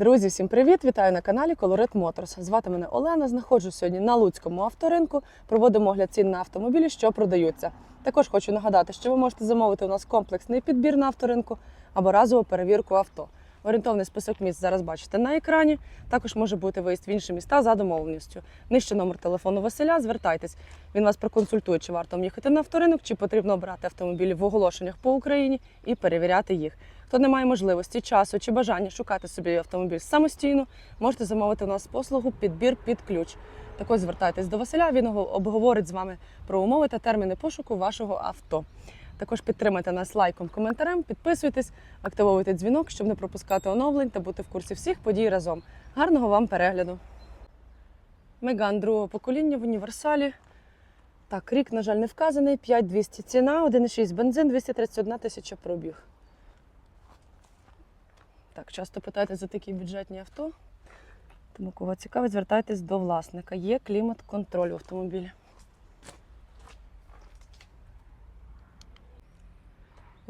Друзі, всім привіт! Вітаю на каналі Colorit Motors. Звати мене Олена. Знаходжусь сьогодні на Луцькому авторинку. Проводимо огляд цін на автомобілі, що продаються. Також хочу нагадати, що ви можете замовити у нас комплексний підбір на авторинку або разову перевірку авто. Орієнтовний список місць зараз бачите на екрані. Також може бути виїзд в інші міста за домовленістю. Нижче номер телефону Василя. Звертайтесь. Він вас проконсультує, чи варто вам їхати на авторинок, чи потрібно обрати автомобілі в оголошеннях по Україні і перевіряти їх. Хто не має можливості, часу чи бажання шукати собі автомобіль самостійно, можете замовити у нас послугу підбір під ключ. Також звертайтесь до Василя, він обговорить з вами про умови та терміни пошуку вашого авто. Також підтримайте нас лайком, коментарем, підписуйтесь, активовуйте дзвінок, щоб не пропускати оновлень та бути в курсі всіх подій разом. Гарного вам перегляду! Меган другого покоління в універсалі. Так, рік, на жаль, не вказаний. 5200 ціна, 1,6 бензин, 231 тисяча пробіг. Так, часто питаєте за такі бюджетні авто. Тому кого цікавить, звертайтесь до власника. Є клімат-контроль в автомобілі.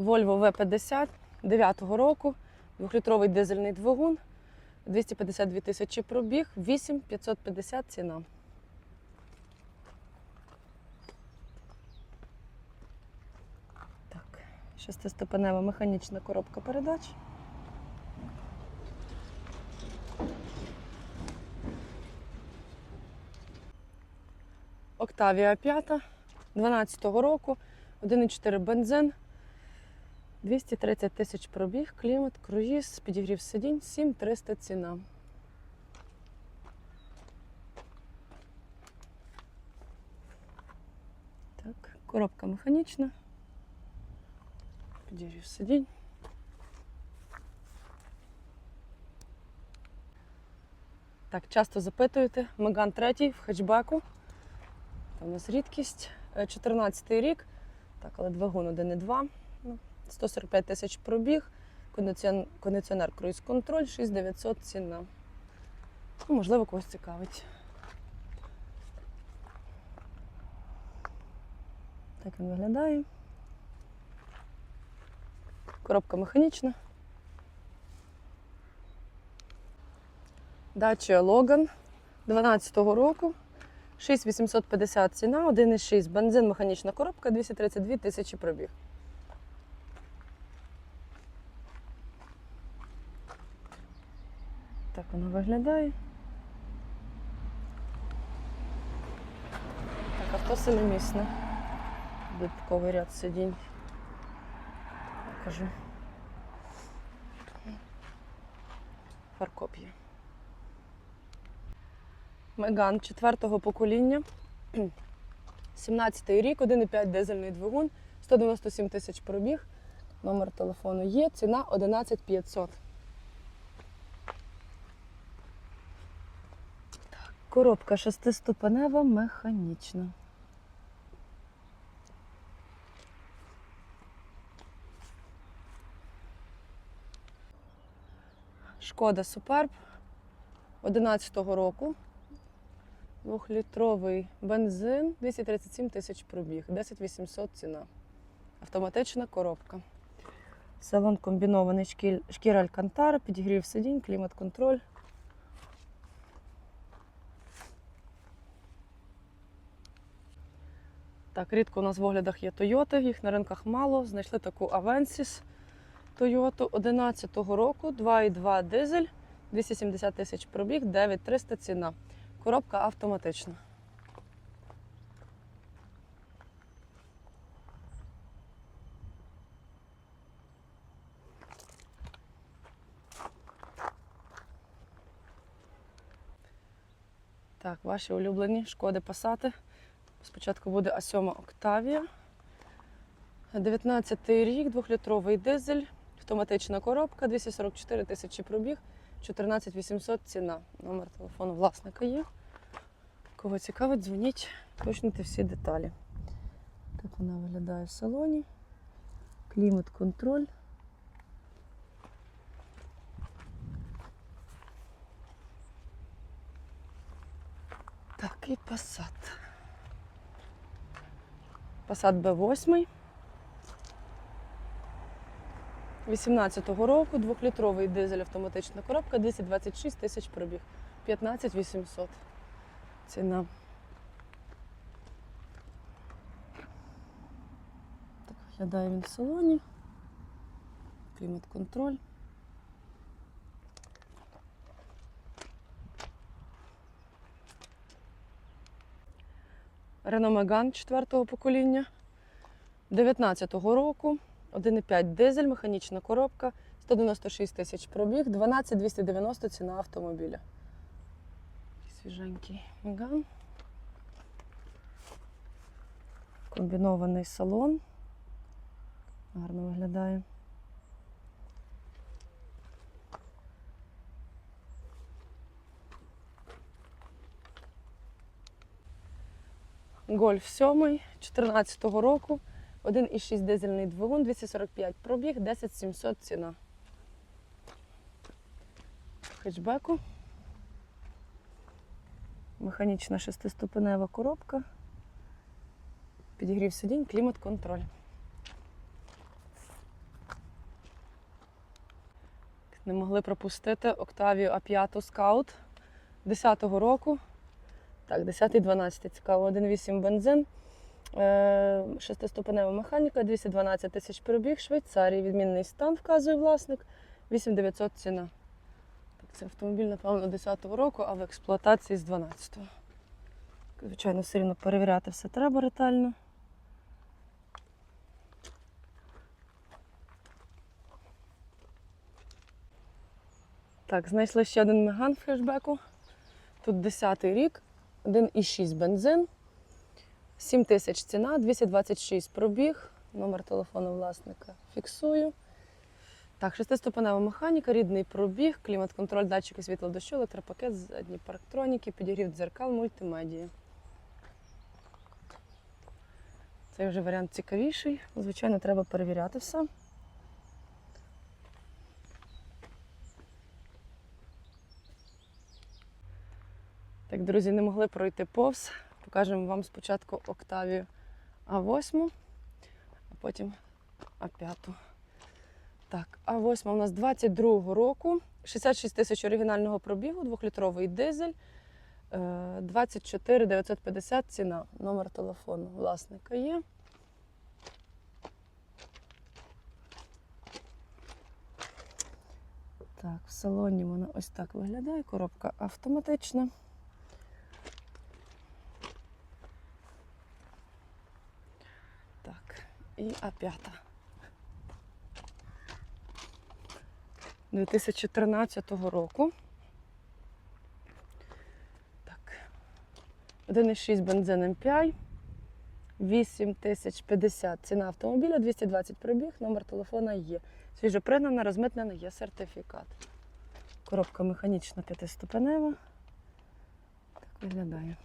Volvo V50 9-го року, 2-літровий дизельний двигун, 252 тисячі пробіг, 8550 ціна. Так, шестиступенева механічна коробка передач. Октавія 5 12-го року, 1,4 бензин, 230 тисяч пробіг, клімат, круїз, підігрів сидінь, 7300 ціна. Так, коробка механічна. Підігрів сидінь. Так, часто запитуєте. Меган 3 в хетчбеку. Це у нас рідкість. 14 рік. Так, але двигун 1,2. Ну, 145 тисяч пробіг. Кондиціонер круїз контроль, 6900 ціна. Ну, можливо, когось цікавить. Так він виглядає. Коробка механічна. Дача Логан 12-го року. 6850 ціна, 1,6 бензин, механічна коробка, 232 тисячі пробіг. Так вона виглядає. Так, авто семимісне. Додатковий ряд сидінь. Покажу. Фаркоп є. Меган четвертого покоління. 17 й рік, 1,5 дизельний двигун, 197 тисяч пробіг. Номер телефону є, ціна 11 500. Коробка шестиступенева, механічна. Шкода Суперб 11-го року. Двохлітровий бензин, 237 тисяч пробіг, 10 800 ціна. Автоматична коробка. Салон комбінований шкіль, шкіра Алькантара, підігрів сидінь, клімат-контроль. Так, рідко у нас в оглядах є Тойоти, їх на ринках мало. Знайшли таку Avensis Toyota 11-го року, 2,2 дизель, 270 тисяч пробіг, 9300 ціна. Коробка автоматична. Так, ваші улюблені шкоди пасати. Спочатку буде А7 Октавія. 19 рік, 2-літровий дизель, автоматична коробка, 244 тисячі пробіг, 14 800 ціна. Номер телефону власника є. Кого цікавить, дзвоніть, уточнюйте всі деталі. Так вона виглядає в салоні. Клімат-контроль. Так, і Passat. Passat B8. 18-го року, двохлітровий дизель автоматична коробка, 226 тисяч пробіг. 15 800. Ціна. Так виглядає він в салоні. Клімат-контроль. Renault Megane 4 покоління 19-го року. 1,5 дизель, механічна коробка, 196 тисяч пробіг, 12 290 ціна автомобіля. Свіженький Megane. Комбінований салон. Гарно виглядає. Гольф 7 14-го року. 1,6 дизельний двигун, 245 пробіг, 10 700 ціна. Хетчбеку. Механічна шестиступенева коробка. Підігрів сидінь, клімат-контроль. Не могли пропустити Octavia A5 Scout 10-го року. Так, 10-12 цікаво. 1,8 бензин. Е, Шестиступенева механіка, 212 тисяч пробіг, Швейцарії, відмінний стан вказує власник, 8900 ціна. Це автомобіль, напевно, 10-го року, а в експлуатації з 12-го. Звичайно, все рівно перевіряти все треба ретельно. Так, знайшли ще один меган в флешбеку. Тут 10-й рік, 1,6 бензин. 7 тисяч ціна, 226 пробіг, номер телефону власника фіксую. Так, шестиступенева механіка, рідний пробіг, клімат-контроль, датчики світло дощу, електропакет, задні парктроніки, підігрів дзеркал, мультимедія. Цей вже варіант цікавіший. Звичайно, треба перевіряти все. Так, друзі, не могли пройти повз. Покажемо вам спочатку Октавію А8, а потім А5. Так, А8 у нас 22-го року, 66 тисяч оригінального пробігу, двохлітровий дизель, е, 24 950 ціна. Номер телефону власника є. Так, в салоні вона ось так виглядає. Коробка автоматична. Так, і А5. 2013 року. Так. 1,6 бензин MPI. 8050 ціна автомобіля, 220 пробіг, номер телефона є. Свіже пригнана, розмитнена, є сертифікат. Коробка механічна п'ятиступенева. Так виглядає.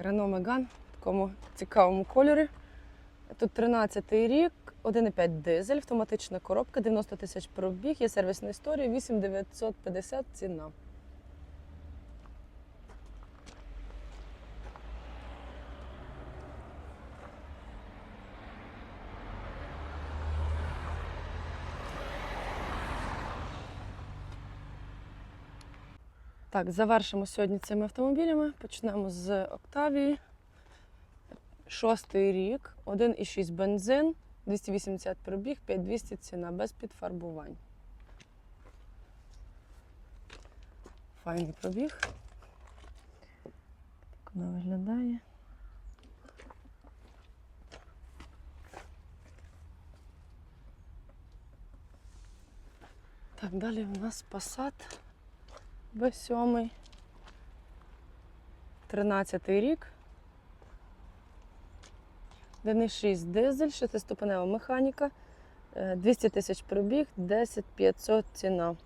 Renault Megane в такому цікавому кольорі. Тут 13-й рік, 1,5 дизель, автоматична коробка, 90 тисяч пробіг, є сервісна історія, 8950 ціна. Так, завершимо сьогодні цими автомобілями. Почнемо з Октавії. Шостий рік, 1,6 бензин, 280 пробіг, 5200 ціна, без підфарбувань. Файний пробіг. Так вона виглядає. Так, далі у нас Passat B7. 13 рік. 1,6 дизель, шестиступенева механіка, е, 200 тисяч пробіг, 10 500 ціна.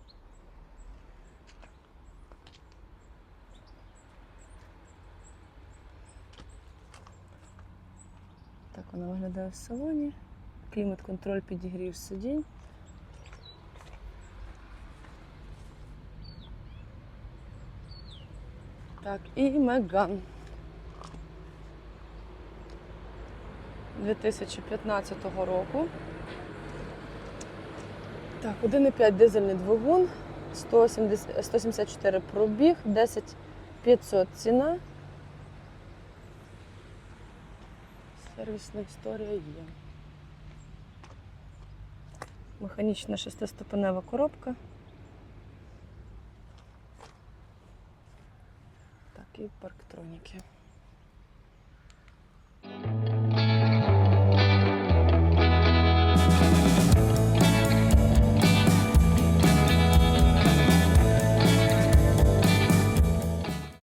Так вона виглядає в салоні. Клімат-контроль підігрів сидінь. Так, і Меган. 2015 року. Так, 1,5 дизельний двигун, 170, 174 пробіг, 10 500 ціна. Сервісна історія є. Механічна шестиступенева коробка. Так, і парктроніки.